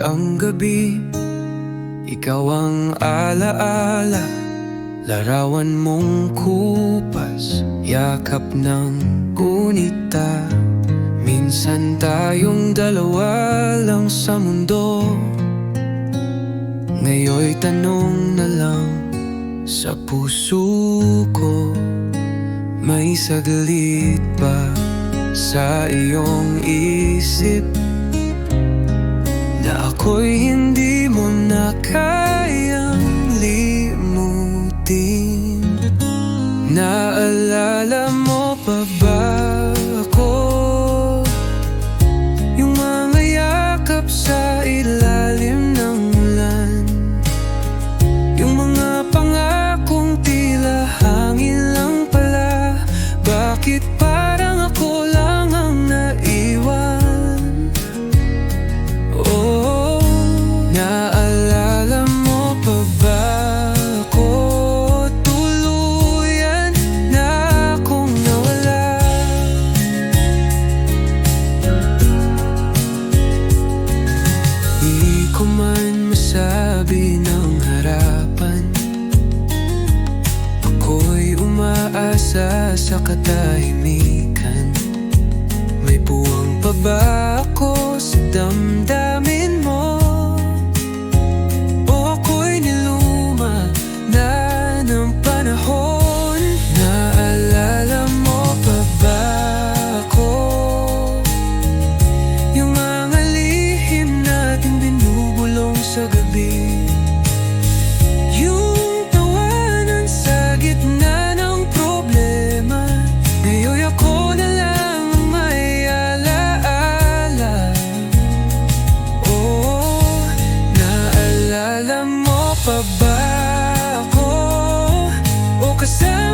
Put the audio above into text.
ang gabi Ikaw ang alaala. Larawan mong kupas Yakap ng gunita Minsan tayong dalawa lang sa mundo. Ngayon'y tanong na lang sa puso ko May saglit ba sa iyong isip ako'y hindi mo na kayang limutin. Naalala mo pa ba katahimikan. May puwang pa ba ako sa damdamin pa ba ako o kasama?